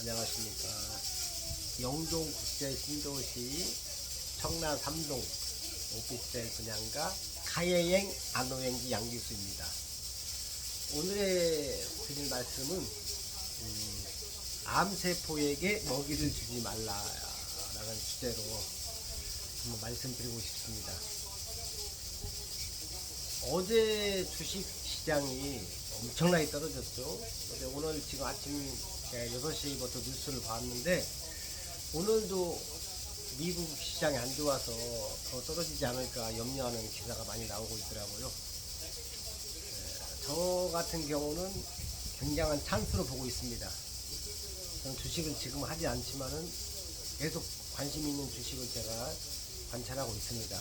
안녕하십니까. 영동 국제 신도시 청라 삼동 오피스텔 분양가 가해행 안호행기 양기수입니다. 오늘의 드릴 말씀은 음, 암세포에게 먹이를 주지 말라라는 주제로 한번 말씀드리고 싶습니다. 어제 주식 시장이 엄청나게 떨어졌죠. 근데 오늘 지금 아침 6시부터 뉴스를 봤는데 오늘도 미국 시장이 안 좋아서 더 떨어지지 않을까 염려하는 기사가 많이 나오고 있더라고요. 에, 저 같은 경우는 굉장한 찬스로 보고 있습니다. 저는 주식을 지금 하지 않지만은 계속 관심 있는 주식을 제가 관찰하고 있습니다.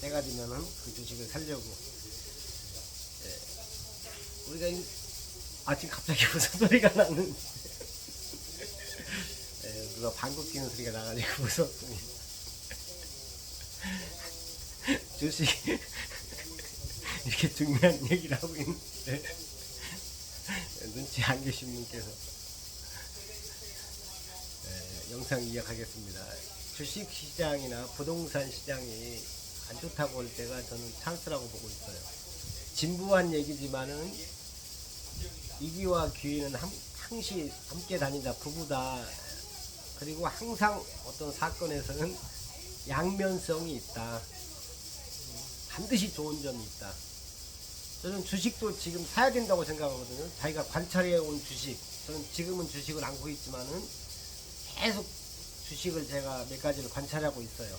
때가 되면은 그 주식을 살려고. 예. 우리가 이- 아침 갑자기 무슨 소리가 나는 예, 누가 방귀 끼는 소리가 나가지고 무섭습니다. 주식 이렇게 중요한 얘기를 하고 있는데 눈치 안 계신 분께서 예, 영상 이어가겠습니다. 주식 시장이나 부동산 시장이 안 좋다고 할 때가 저는 찬스라고 보고 있어요. 진부한 얘기지만은 이기와 귀는 함, 항시 함께 다니다 부부다. 그리고 항상 어떤 사건에서는 양면성이 있다. 반드시 좋은 점이 있다. 저는 주식도 지금 사야 된다고 생각하거든요. 자기가 관찰해 온 주식. 저는 지금은 주식을 안고 있지만은 계속 주식을 제가 몇 가지를 관찰하고 있어요.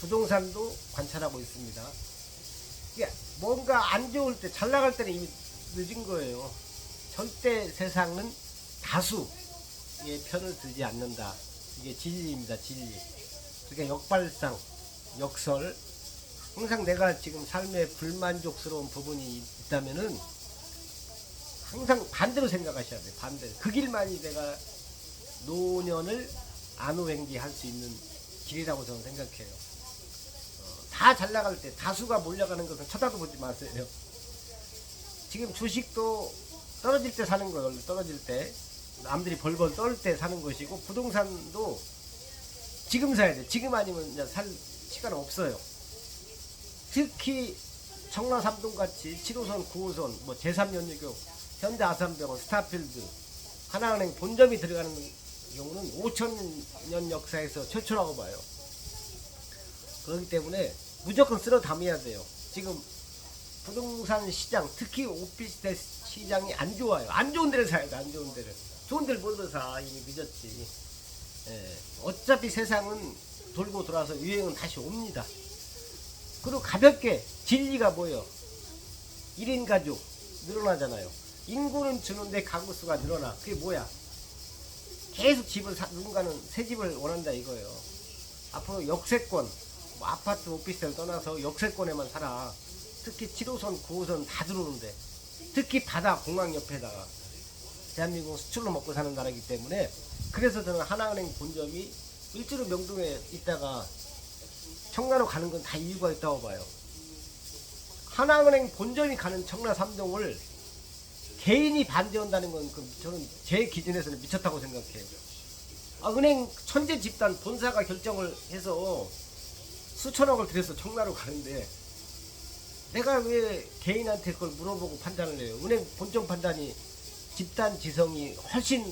부동산도 관찰하고 있습니다. 이게 뭔가 안 좋을 때, 잘 나갈 때는 이미 늦은 거예요. 절대 세상은 다수 의 편을 들지 않는다. 이게 진리입니다, 진리. 그러니까 역발상, 역설. 항상 내가 지금 삶에 불만족스러운 부분이 있다면은 항상 반대로 생각하셔야 돼요. 반대로. 그 길만이 내가 노년을 안후행기 할 수 있는 길이라고 저는 생각해요. 어, 다잘 나갈 때 다수가 몰려가는 것은 쳐다도 보지 마세요. 지금 주식도 떨어질 때 사는 거예요. 떨어질 때 남들이 벌벌 떨 때 사는 것이고 부동산도 지금 사야 돼. 지금 아니면 이제 살 시간 없어요. 특히 청라 삼동 같이 7호선, 9호선, 뭐 제3연유교, 현대 아산병원, 스타필드, 하나은행 본점이 들어가는 경우는 5천년 역사에서 최초라고 봐요. 그렇기 때문에 무조건 쓸어 담아야 돼요. 지금 부동산 시장, 특히 오피스텔 시장이 안 좋아요. 안 좋은 데를 사야 돼, 안 좋은 데를. 못 사, 이미 늦었지. 예, 어차피 세상은 돌고 돌아서 유행은 다시 옵니다. 그리고 가볍게 진리가 뭐예요? 1인 가족 늘어나잖아요. 인구는 주는데 가구 수가 늘어나. 그게 뭐야? 계속 집을 사, 누군가는 새 집을 원한다 이거예요. 앞으로 역세권, 뭐 아파트, 오피스텔 떠나서 역세권에만 살아. 특히 7호선, 9호선 다 들어오는데. 특히 바다, 공항 옆에다가. 대한민국은 수출로 먹고 사는 나라이기 때문에 그래서 저는 하나은행 본점이 일주로 명동에 있다가 청라로 가는 건 다 이유가 있다고 봐요. 하나은행 본점이 가는 청라 삼동을 개인이 반대한다는 건그 저는 제 기준에서는 미쳤다고 생각해요. 아, 은행 천재 집단 본사가 결정을 해서 수천억을 들여서 청라로 가는데 내가 왜 개인한테 그걸 물어보고 판단을 해요? 은행 본점 판단이 집단 지성이 훨씬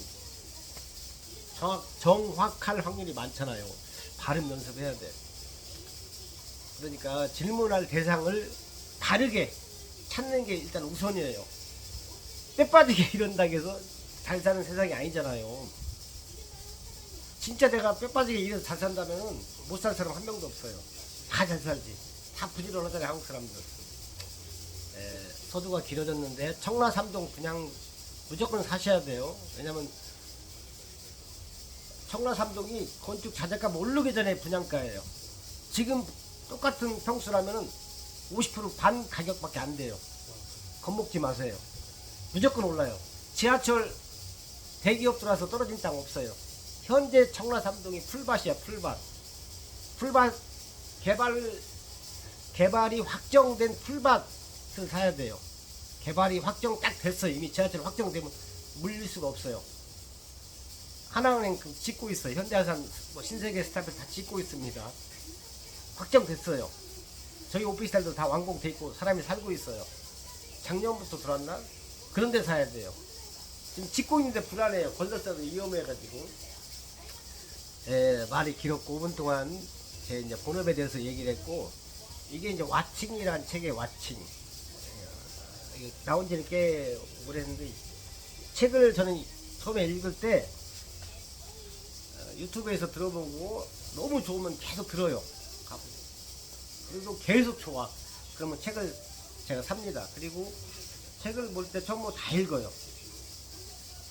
정확, 정확할 확률이 많잖아요. 발음 연습해야 돼. 그러니까 질문할 대상을 다르게 찾는 게 일단 우선이에요. 때 빠지게 이런다고 해서 잘 사는 세상이 아니잖아요. 진짜 내가 뼈 빠지게 일해서 잘 산다면 못 살 사람 한 명도 없어요. 다 잘 살지. 다 부지런하잖아요, 한국 사람들. 에, 서두가 길어졌는데 청라 삼동 그냥 무조건 사셔야 돼요. 왜냐면 청라 삼동이 건축 자재가 오르기 전에 분양가예요. 지금 똑같은 평수라면은 50%반 가격밖에 안 돼요. 겁먹지 마세요. 무조건 올라요. 지하철 대기업 들어와서 떨어진 땅 없어요. 현재 청라 삼동이 풀밭이야, 풀밭. 풀밭 개발 개발이 확정된 풀밭을 사야 돼요. 개발이 확정 딱 됐어요. 이미 지하철 확정되면 물릴 수가 없어요. 하나은행 그 짓고 있어요. 현대아산 뭐 신세계 스타필 다 짓고 있습니다. 확정됐어요. 저희 오피스텔도 다 완공돼 있고 사람이 살고 있어요. 작년부터 들어왔나? 그런 데 사야 돼요. 지금 짓고 있는데 불안해요. 걸렸어도 위험해가지고. 예, 말이 길었고 5분 동안 제 이제 본업에 대해서 얘기를 했고 이게 이제 와칭이라는 책의 와칭. 나온 지는 꽤 오래됐는데 책을 저는 처음에 읽을 때 어, 유튜브에서 들어보고 너무 좋으면 계속 들어요. 그리고 계속 좋아. 그러면 책을 제가 삽니다. 그리고 책을 볼 때 전부 다 읽어요.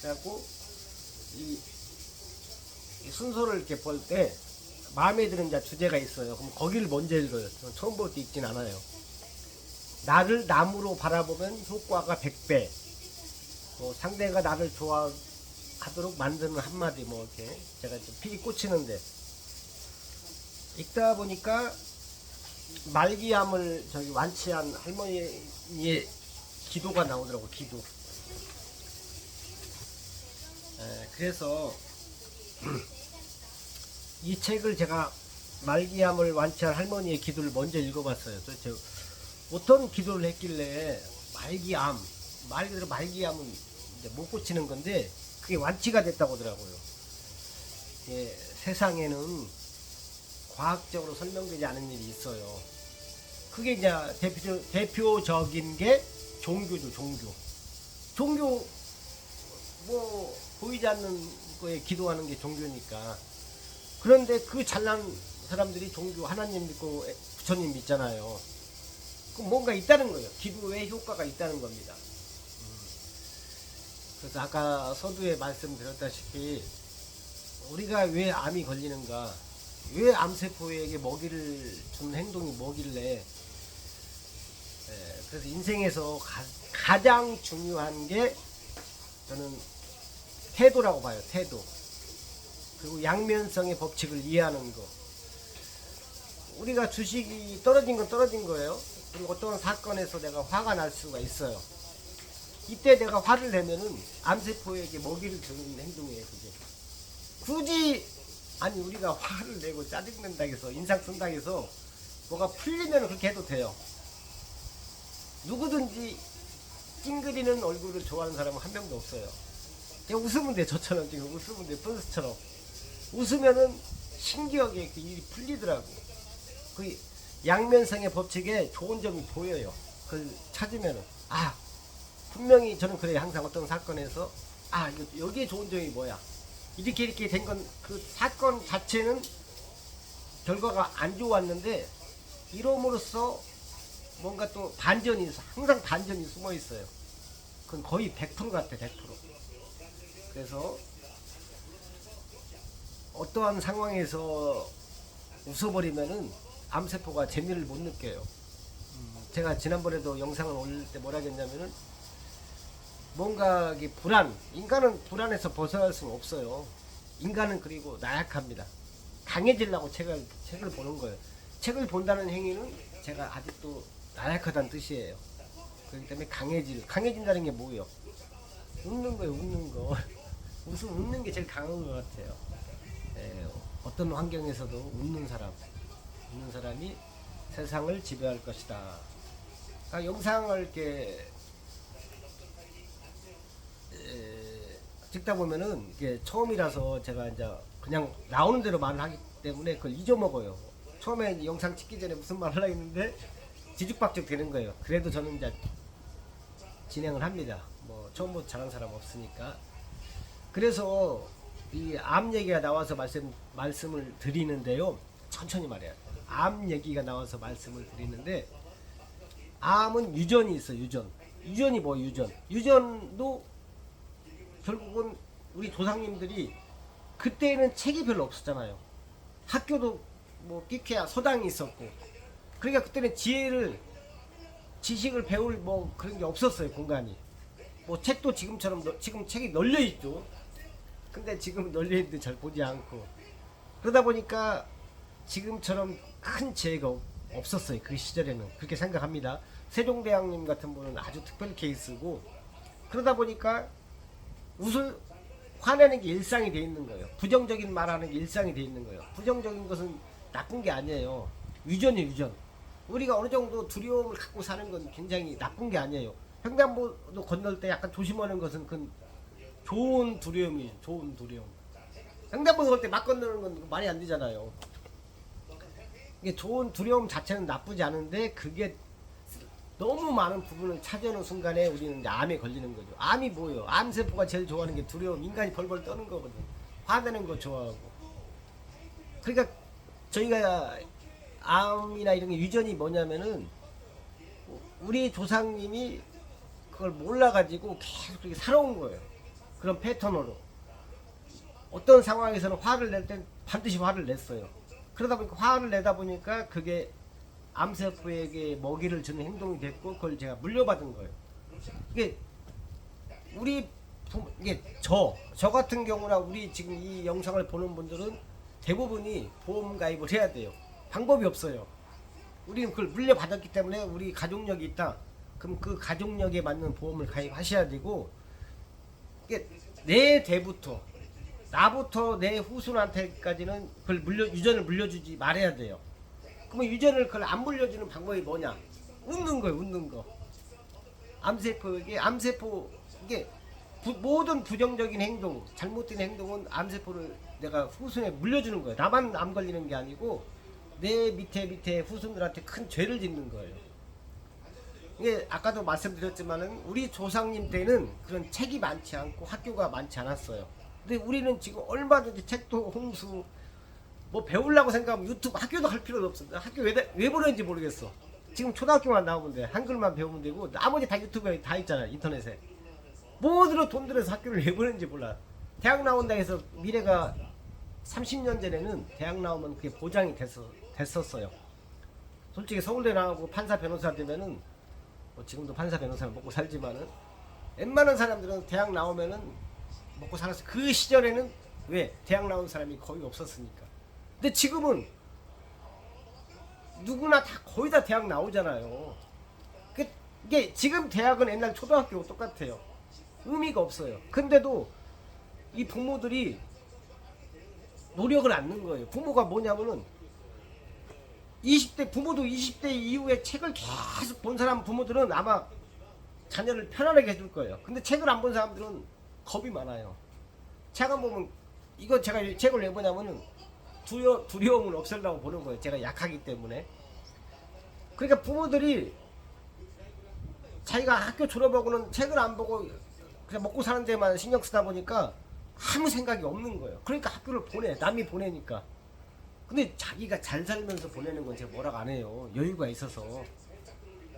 그래갖고 이, 이 순서를 이렇게 볼 때 마음에 드는 주제가 있어요. 그럼 거기를 먼저 읽어요. 처음 볼 때 읽진 않아요. 나를 남으로 바라보면 효과가 100배. 뭐 상대가 나를 좋아하도록 만드는 한마디 뭐 이렇게 제가 좀 필이 꽂히는데 읽다 보니까 말기암을 저기 완치한 할머니의 기도가 나오더라고 기도. 에, 그래서 이 책을 제가 말기암을 완치한 할머니의 기도를 먼저 읽어봤어요. 도대체 어떤 기도를 했길래 말기암 말 그대로 말기암은 이제 못 고치는 건데 그게 완치가 됐다고 하더라고요. 예, 세상에는 과학적으로 설명되지 않은 일이 있어요. 그게 이제 대표, 대표적인 게 종교죠, 종교. 종교, 뭐, 보이지 않는 거에 기도하는 게 종교니까. 그런데 그 잘난 사람들이 종교 하나님 믿고 에- 부처님 믿잖아요. 뭔가 있다는 거예요. 기도에 효과가 있다는 겁니다. 음. 그래서 아까 서두에 말씀드렸다시피 우리가 왜 암이 걸리는가? 왜 암세포에게 먹이를 주는 행동이 뭐길래? 예, 그래서 인생에서 가, 장 중요한 게 저는 태도라고 봐요. 태도. 그리고 양면성의 법칙을 이해하는 거. 우리가 주식이 떨어진 건 떨어진 거예요. 그리고 어떤 사건에서 내가 화가 날 수가 있어요. 이때 내가 화를 내면은 암세포에게 먹이를 주는 행동이에요, 그게. 굳이 아니 우리가 화를 내고 짜증낸다 해서 인상 쓴다 해서 뭐가 풀리면 그렇게 해도 돼요. 누구든지 찡그리는 얼굴을 좋아하는 사람은 한 명도 없어요. 그냥 웃으면 돼 저처럼 지금 웃으면 돼 펀스처럼 웃으면은 신기하게 그 일이 풀리더라고. 그 양면성의 법칙에 좋은 점이 보여요. 그걸 찾으면은 아 분명히 저는 그래요. 항상 어떤 사건에서 아 이거 여기에 좋은 점이 뭐야? 이렇게 이렇게 된 건 그 사건 자체는 결과가 안 좋았는데 이름으로써 뭔가 또 반전이. 항상 반전이 숨어 있어요. 그건 거의 100% 같아, 100%. 그래서 어떠한 상황에서 웃어버리면은 암세포가 재미를 못 느껴요. 음, 제가 지난번에도 영상을 올릴 때 뭐라 했냐면은 뭔가 이게 불안, 인간은 불안에서 벗어날 수는 없어요. 인간은 그리고 나약합니다. 강해지려고 책을, 책을 보는 거예요. 책을 본다는 행위는 제가 아직도 나약하다는 뜻이에요. 그렇기 때문에 강해질, 강해진다는 게 뭐예요? 웃는 거예요, 웃는 거. 웃음, 웃는 게 제일 강한 것 같아요. 예, 어떤 환경에서도 웃는 사람, 웃는 사람이 세상을 지배할 것이다. 그러니까 영상을 이렇게 에, 찍다 보면은 이게 처음이라서 제가 이제 그냥 나오는 대로 말을 하기 때문에 그걸 잊어먹어요. 처음에 영상 찍기 전에 무슨 말 하려 했는데 뒤죽박죽 되는 거예요. 그래도 저는 이제 진행을 합니다. 뭐 처음부터 잘한 사람 없으니까. 그래서 이 암 얘기가 나와서 말씀 말씀을 드리는데요. 천천히 말해야 돼요. 암 얘기가 나와서 말씀을 드리는데 암은 유전이 있어 유전. 유전이 뭐 유전? 유전도 결국은 우리 조상님들이 그때는 책이 별로 없었잖아요. 학교도 뭐 끼케야 서당이 있었고 그러니까 그때는 지혜를 지식을 배울 뭐 그런 게 없었어요 공간이 뭐 책도 지금처럼 너- 지금 책이 널려 있죠 근데 지금 널려 있는데 잘 보지 않고 그러다 보니까 지금처럼 큰 없- 없었어요 그 시절에는 그렇게 생각합니다 세종대왕님 같은 분은 아주 특별 케이스고 그러다 보니까 웃을 화내는 게 일상이 돼 있는 거예요. 부정적인 말하는 게 일상이 돼 있는 거예요. 부정적인 것은 나쁜 게 아니에요. 유전이에요, 유전. 우리가 어느 정도 두려움을 갖고 사는 건 굉장히 나쁜 게 아니에요. 횡단보도 건널 때 약간 조심하는 것은 그 좋은 두려움이에요. 좋은 두려움. 횡단보도 걸 때 막 건너는 건 말이 안 되잖아요. 이게 좋은 두려움 자체는 나쁘지 않은데 그게 너무 많은 부분을 차지하는 순간에 우리는 이제 암에 걸리는 거죠. 암이 뭐예요? 암세포가 제일 좋아하는 게 두려움. 인간이 벌벌 떠는 거거든. 화내는 거 좋아하고. 그러니까 저희가 암이나 이런 게 유전이 뭐냐면은 우리 조상님이 그걸 몰라가지고 계속 그렇게 살아온 거예요. 그런 패턴으로. 어떤 상황에서는 화를 낼 땐 반드시 화를 냈어요. 그러다 보니까 화를 내다 보니까 그게 암세포에게 먹이를 주는 행동이 됐고 그걸 제가 물려받은 거예요. 이게 우리 부- 이게 저, 저 같은 경우나 우리 지금 이 영상을 보는 분들은 대부분이 보험 가입을 해야 돼요. 방법이 없어요. 우리는 그걸 물려받았기 때문에 우리 가족력이 있다. 그럼 그 가족력에 맞는 보험을 가입하셔야 되고 이게 내 대부터 나부터 내 후손한테까지는 그걸 물려 유전을 물려주지 말아야 돼요. 그러면 유전을 그걸 안 물려주는 방법이 뭐냐? 웃는 거예요, 웃는 거. 암세포에게 암세포 이게 부- 모든 부정적인 행동, 잘못된 행동은 암세포를 내가 후손에 물려주는 거예요. 나만 암 걸리는 게 아니고 내 밑에 밑에 후손들한테 큰 죄를 짓는 거예요. 이게 아까도 말씀드렸지만은 우리 조상님 때는 그런 책이 많지 않고 학교가 많지 않았어요. 근데 우리는 지금 얼마든지 책도 홍수 뭐 배우려고 생각하면 유튜브 학교도 갈 필요도 없어. 학교 왜, 다- 왜 보내는지 모르겠어. 지금 초등학교만 나오면 돼. 한글만 배우면 되고 나머지 다 유튜브에 다 있잖아요. 인터넷에. 뭐들어 돈 들여서 학교를 왜 보내는지 몰라. 대학 나온다 해서 미래가 30년 전에는 대학 나오면 그게 보장이 됐어, 됐었어요. 솔직히 서울대 나오고 판사 변호사 되면은 뭐 지금도 판사 변호사를 먹고 살지만은 웬만한 사람들은 대학 나오면은 먹고 살았어. 그 시절에는 왜 대학 나온 사람이 거의 없었으니까. 근데 지금은 누구나 다 거의 다 대학 나오잖아요. 그- 이게 지금 대학은 옛날 초등학교 똑같아요. 의미가 없어요. 근데도 이 부모들이 노력을 안 넣는 거예요. 부모가 뭐냐면은 20대 부모도 20대 이후에 책을 계속 본 사람 부모들은 아마 자녀를 편안하게 해줄 거예요. 근데 책을 안 본 사람들은 겁이 많아요. 책안 보면 이거 제가 이 책을 왜 보냐면은 두려, 두려움을 없애려고 보는 거예요. 제가 약하기 때문에. 그러니까 부모들이 자기가 학교 졸업하고는 책을 안 보고 그냥 먹고 사는 데만 신경 쓰다 보니까 아무 생각이 없는 거예요. 그러니까 학교를 보내. 남이 보내니까. 근데 자기가 잘 살면서 보내는 건 제가 뭐라고 안 해요. 여유가 있어서.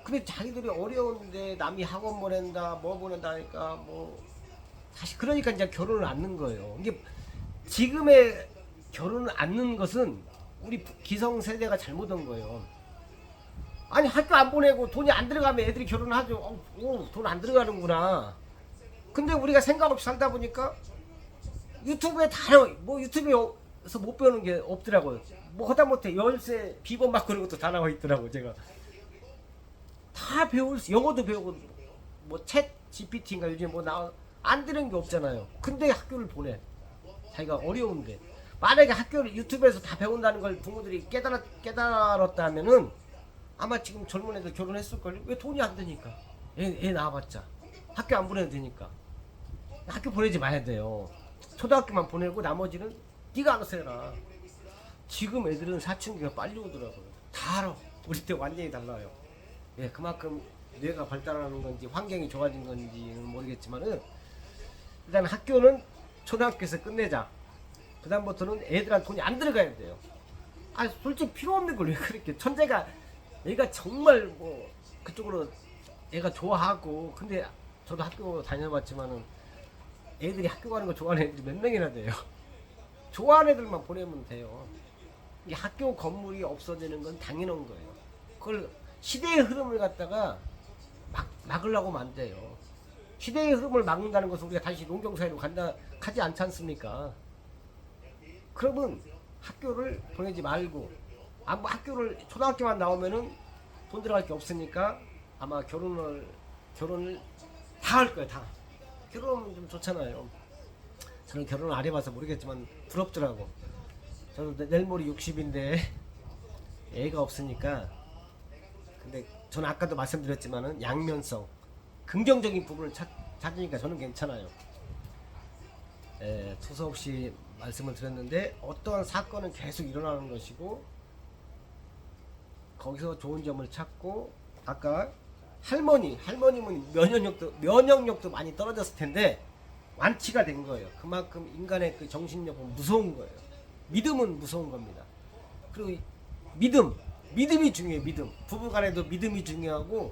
근데 자기들이 어려운데 남이 학원 보낸다, 뭐 보낸다 하니까 뭐 사실 그러니까 이제 결혼을 안 넣는 거예요. 이게 지금의 결혼을 안 넣는 것은 우리 기성 세대가 잘못한 거예요. 아니 학교 안 보내고 돈이 안 들어가면 애들이 결혼을 하죠. 어, 돈안 들어가는구나. 근데 우리가 생각 없이 살다 보니까 유튜브에 다 나와. 뭐 유튜브에서 못 배우는 게 없더라고요. 뭐 하다 못해 열쇠 비번 막 그런 것도 다 나와 있더라고 제가. 다 배울 수 영어도 배우고 뭐 챗 GPT인가 요즘 뭐 나 안 되는 게 없잖아요. 근데 학교를 보내. 자기가 어려운데 만약에 학교를 유튜브에서 다 배운다는 걸 부모들이 깨달았 깨달았다면은 아마 지금 젊은 애들 결혼했을 걸요. 왜 돈이 안 되니까. 애, 애 낳아봤자 학교 안 보내도 되니까. 학교 보내지 마야 돼요. 초등학교만 보내고 나머지는 네가 알아서 해라. 지금 애들은 사춘기가 빨리 오더라고요. 다 알아. 우리 때 완전히 달라요. 예, 그만큼 뇌가 발달하는 건지 환경이 좋아진 건지는 모르겠지만은 일단 학교는 초등학교에서 끝내자. 그 다음부터는 애들한테 돈이 안 들어가야 돼요. 아, 솔직히 필요 없는 걸 왜 그렇게 천재가 얘가 정말 뭐 그쪽으로 얘가 좋아하고 근데 저도 학교 다녀봤지만은 애들이 학교 가는 거 좋아하는 애들이 몇 명이나 돼요. 좋아하는 애들만 보내면 돼요. 이 학교 건물이 없어지는 건 당연한 거예요. 그걸 시대의 흐름을 갖다가 막, 막으려고 하면 안 돼요. 시대의 흐름을 막는다는 것은 우리가 다시 농경사회로 간다, 하지 않지 않습니까? 그러면 학교를 보내지 말고, 아무 학교를, 초등학교만 나오면은 돈 들어갈 게 없으니까 아마 결혼을, 결혼을 다 할 거예요, 다. 결혼은 좀 좋잖아요. 저는 결혼을 안 해봐서 모르겠지만 부럽더라고. 저도 내- 내일 모레 60인데 애가 없으니까 근데 저는 아까도 말씀드렸지만은 양면성 긍정적인 부분을 찾, 찾으니까 저는 괜찮아요. 에, 투서 없이 말씀을 드렸는데 어떠한 사건은 계속 일어나는 것이고 거기서 좋은 점을 찾고 아까 할머니 할머님은 면역력도 면역력도 많이 떨어졌을 텐데 완치가 된 거예요. 그만큼 인간의 그 정신력은 무서운 거예요. 믿음은 무서운 겁니다. 그리고 이 믿음 믿음이 중요해요. 믿음 부부간에도 믿음이 중요하고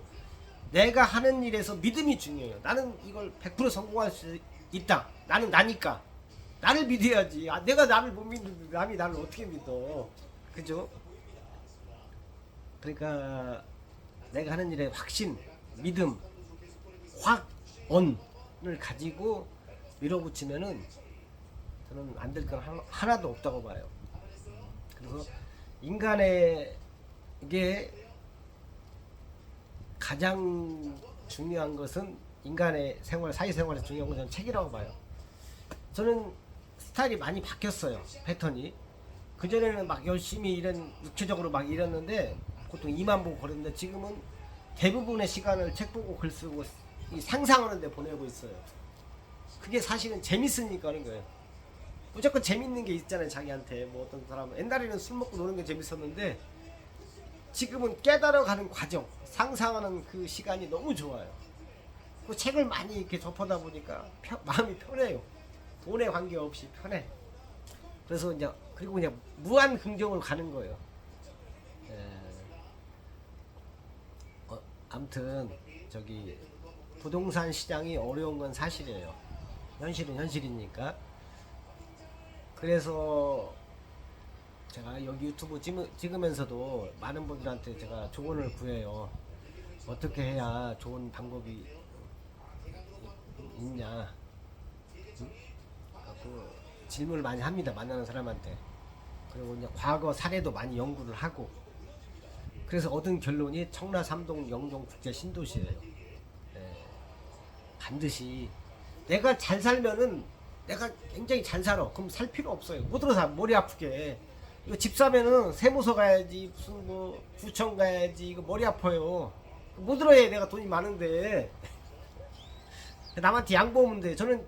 내가 하는 일에서 믿음이 중요해요. 나는 이걸 100% 성공할 수 있다. 나는 나니까 나를 믿어야지. 아, 내가 나를 못 믿는데 남이 나를 어떻게 믿어? 그죠? 그러니까 내가 하는 일에 확신, 믿음, 확언을 가지고 밀어붙이면은 저는 안 될 건 하나도 없다고 봐요. 그래서 인간에게 가장 중요한 것은 인간의 생활, 사회생활에 중요한 것은 책이라고 봐요. 저는 스타일이 많이 바뀌었어요. 패턴이. 그전에는 막 열심히 일한, 육체적으로 막 일했는데, 보통 2만 보고 걸었는데, 지금은 대부분의 시간을 책 보고 글 쓰고 이 상상하는 데 보내고 있어요. 그게 사실은 재밌으니까 하는 거예요. 무조건 재밌는 게 있잖아요, 자기한테. 뭐 어떤 사람은. 옛날에는 술 먹고 노는 게 재밌었는데, 지금은 깨달아가는 과정, 상상하는 그 시간이 너무 좋아요. 그 책을 많이 이렇게 접하다 보니까 편- 마음이 편해요. 돈에 관계없이 편해. 그래서 이제 그리고 그냥 무한 긍정을 가는 거예요. 예. 어, 아무튼 저기 부동산 시장이 어려운 건 사실이에요. 현실은 현실이니까. 그래서 제가 여기 유튜브 찍으, 찍으면서도 많은 분들한테 제가 조언을 구해요. 어떻게 해야 좋은 방법이 있냐. 응? 그 질문을 많이 합니다. 만나는 사람한테. 그리고 이제 과거 사례도 많이 연구를 하고. 그래서 얻은 결론이 청라 삼동 영종 국제 신도시예요. 예. 반드시 내가 잘 살면은 내가 굉장히 잘 살아. 그럼 살 필요 없어요. 못 들어서 머리 아프게. 이거 집 사면은 세무서 가야지 무슨 뭐 구청 가야지 이거 머리 아파요. 못 들어야 내가 돈이 많은데 남한테 양보하면 돼. 저는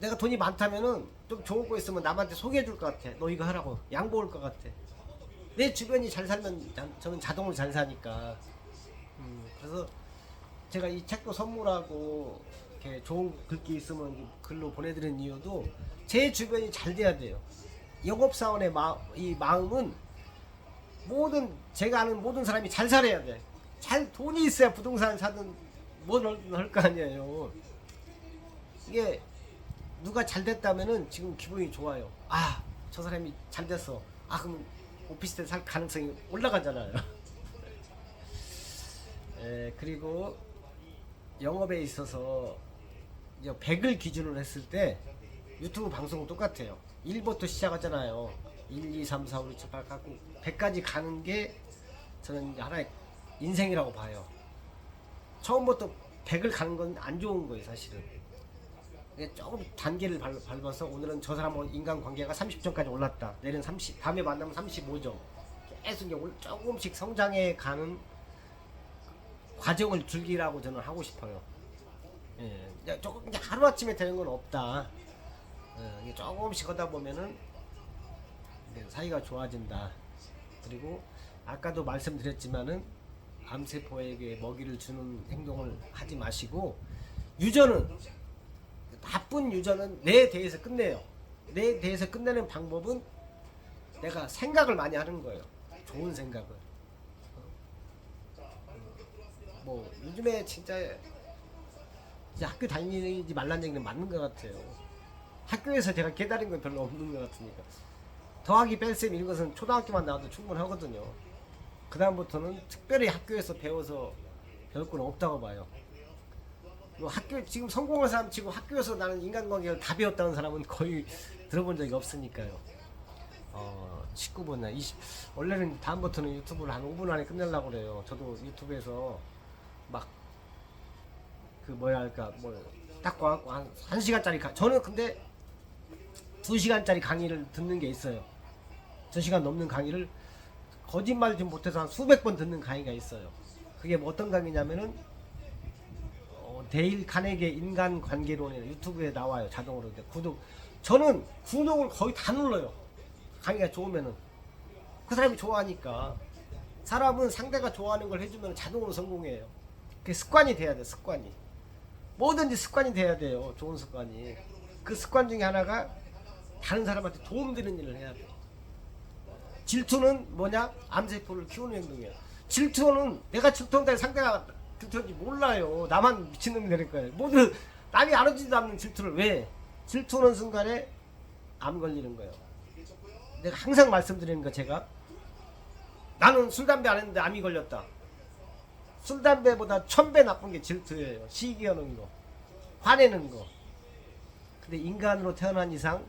내가 돈이 많다면은 좀 좋은 거 있으면 남한테 소개해 줄 것 같아. 너 이거 하라고 양보할 것 같아. 내 주변이 잘 살면 난- 저는 자동으로 잘 사니까. 음, 그래서 제가 이 책도 선물하고 이렇게 좋은 글귀 있으면 이 글로 보내드리는 이유도 제 주변이 잘 돼야 돼요. 영업사원의 마, 이 마음은 모든 제가 아는 모든 사람이 잘 살아야 돼. 잘 돈이 있어야 부동산 사든 뭘할거 아니에요. 이게 누가 잘 됐다면은 지금 기분이 좋아요. 아, 저 사람이 잘 됐어. 아, 그럼 오피스텔 살 가능성이 올라가잖아요. 에, 그리고 영업에 있어서 이제 100을 기준으로 했을 때 유튜브 방송은 똑같아요. 1부터 시작하잖아요. 1, 2, 3, 4, 5, 6, 7, 8 갖고 100까지 가는 게 저는 하나의 인생이라고 봐요. 처음부터 100을 가는 건 안 좋은 거예요, 사실은. 조금 단계를 밟, 밟아서 오늘은 저 사람하고 인간관계가 30점까지 올랐다. 내일은 30, 다음에 만나면 35점. 계속 조금씩 성장해 가는 과정을 즐기라고 저는 하고 싶어요. 예, 조금 이제 하루 아침에 되는 건 없다. 예, 조금씩 하다 보면은 이제 사이가 좋아진다. 그리고 아까도 말씀드렸지만은 암세포에게 먹이를 주는 행동을 하지 마시고 유전은 나쁜 유전은 내 대해서 끝내요. 내 대해서 끝내는 방법은 내가 생각을 많이 하는 거예요. 좋은 생각을. 뭐 요즘에 진짜 학교 다니지 말라는 얘기는 맞는 것 같아요. 학교에서 제가 깨달은 건 별로 없는 것 같으니까. 더하기 뺄셈 이런 것은 초등학교만 나와도 충분하거든요. 그 다음부터는 특별히 학교에서 배워서 배울 건 없다고 봐요. 뭐 학교 지금 성공한 사람 치고 학교에서 나는 인간관계를 다 배웠다는 사람은 거의 들어본 적이 없으니까요. 어, 19분이나 20 원래는 다음부터는 유튜브를 한 5분 안에 끝내려고 그래요. 저도 유튜브에서 막 그 뭐야 할까 뭐딱 와갖고 한 1시간짜리 가 저는 근데 두 시간짜리 강의를 듣는 게 있어요. 두 시간 넘는 강의를 거짓말 좀 못해서 한 수백 번 듣는 강의가 있어요. 그게 뭐 어떤 강의냐면은 어, 데일 카네게 인간 관계론이라는 유튜브에 나와요 자동으로. 구독 저는 구독을 거의 다 눌러요. 강의가 좋으면은. 그 사람이 좋아하니까. 사람은 상대가 좋아하는 걸 해주면 자동으로 성공해요. 그게 습관이 돼야 돼 습관이. 뭐든지 습관이 돼야 돼요 좋은 습관이. 그 습관 중에 하나가 다른 사람한테 도움되는 일을 해야 돼 질투는 뭐냐? 암세포를 키우는 행동이에요. 질투는 내가 질투한다 상대가 질투인지 몰라요. 나만 미친놈이 거예요. 모두 남이 알아주지도 않는 질투를 왜? 질투하는 순간에 암 걸리는 거예요. 내가 항상 말씀드리는 거 제가. 나는 술 담배 안 했는데 암이 걸렸다. 술 담배보다 천배 나쁜 게 질투예요. 시기하는 거. 화내는 거. 근데 인간으로 태어난 이상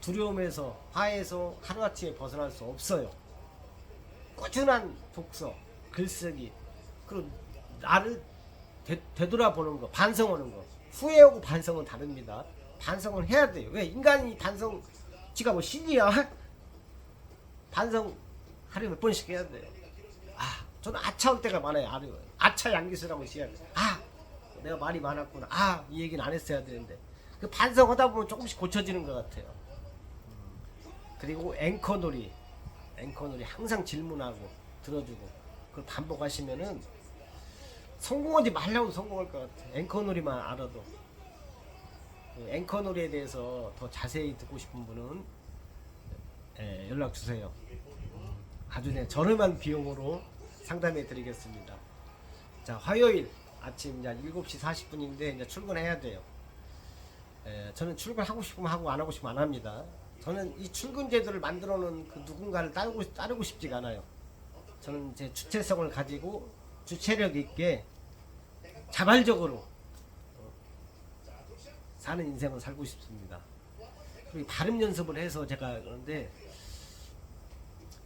두려움에서 화에서 하루아침에 벗어날 수 없어요. 꾸준한 독서 글쓰기 그리고 나를 되, 되돌아보는 거 반성하는 거. 후회하고 반성은 다릅니다. 반성을 해야 돼요. 왜? 인간이 반성 지가 뭐 신이야? 반성 하루에 몇 번씩 해야 돼요. 아 저는 아차올 때가 많아요 하루에. 아차 양기수라고 시작해요 아 내가 말이 많았구나. 아 이 얘기는 안 했어야 되는데. 그 반성하다 보면 조금씩 고쳐지는 것 같아요. 음. 그리고 앵커놀이 앵커놀이 항상 질문하고 들어주고 그걸 반복하시면은 성공하지 말라고 성공할 것 같아. 앵커놀이만 알아도. 그 앵커놀이에 대해서 더 자세히 듣고 싶은 분은 예, 연락 주세요. 아주 네 저렴한 비용으로 상담해 드리겠습니다. 자 화요일 아침 이제 7시 40분인데 이제 출근해야 돼요. 예, 저는 출근하고 싶으면 하고 안 하고 싶으면 안 합니다. 저는 이 출근 제도를 만들어 놓은 그 누군가를 따르고, 따르고 싶지가 않아요. 저는 제 주체성을 가지고 주체력 있게 자발적으로 어, 사는 인생을 살고 싶습니다. 그리고 발음 연습을 해서 제가 그런데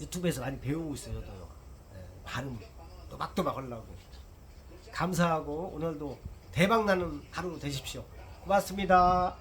유튜브에서 많이 배우고 있어요. 저도요. 예, 발음 또박또박 하려고. 감사하고 오늘도 대박 나는 하루 되십시오. 고맙습니다.